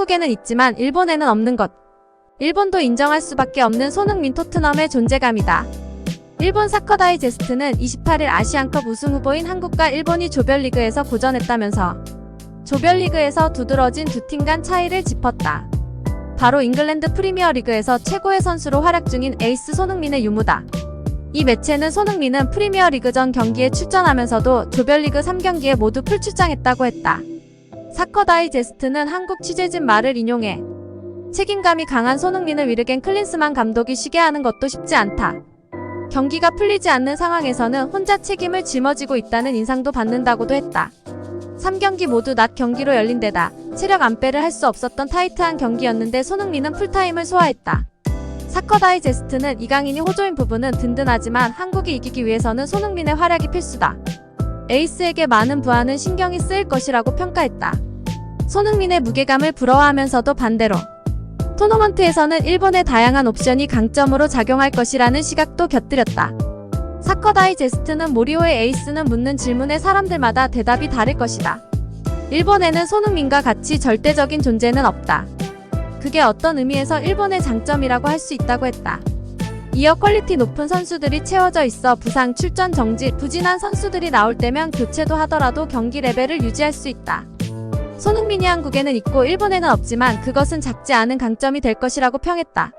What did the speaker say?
한국에는 있지만 일본에는 없는 것. 일본도 인정할 수밖에 없는 손흥민 토트넘의 존재감이다. 일본 사커 다이제스트는 28일 아시안컵 우승 후보인 한국과 일본이 조별리그에서 고전했다면서 조별리그에서 두드러진 두 팀 간 차이를 짚었다. 바로 잉글랜드 프리미어리그에서 최고의 선수로 활약 중인 에이스 손흥민의 유무다. 이 매체는 손흥민은 프리미어리그 전 경기에 출전하면서도 조별리그 3경기에 모두 풀출장했다고 했다. 사커 다이제스트는 한국 취재진 말을 인용해 책임감이 강한 손흥민을 위르겐 클린스만 감독이 쉬게 하는 것도 쉽지 않다. 경기가 풀리지 않는 상황에서는 혼자 책임을 짊어지고 있다는 인상도 받는다고도 했다. 3경기 모두 낮 경기로 열린 데다 체력 안배를 할 수 없었던 타이트한 경기였는데 손흥민은 풀타임을 소화했다. 사커 다이제스트는 이강인이 호조인 부분은 든든하지만 한국이 이기기 위해서는 손흥민의 활약이 필수다. 에이스에게 많은 부하는 신경이 쓰일 것이라고 평가했다. 손흥민의 무게감을 부러워하면서도 반대로 토너먼트에서는 일본의 다양한 옵션이 강점으로 작용할 것이라는 시각도 곁들였다. 사커 다이제스트는 모리오의 에이스는 묻는 질문에 사람들마다 대답이 다를 것이다. 일본에는 손흥민과 같이 절대적인 존재는 없다. 그게 어떤 의미에서 일본의 장점이라고 할 수 있다고 했다. 이어 퀄리티 높은 선수들이 채워져 있어 부상, 출전 정지, 부진한 선수들이 나올 때면 교체도 하더라도 경기 레벨을 유지할 수 있다. 손흥민이 한국에는 있고 일본에는 없지만 그것은 작지 않은 강점이 될 것이라고 평했다.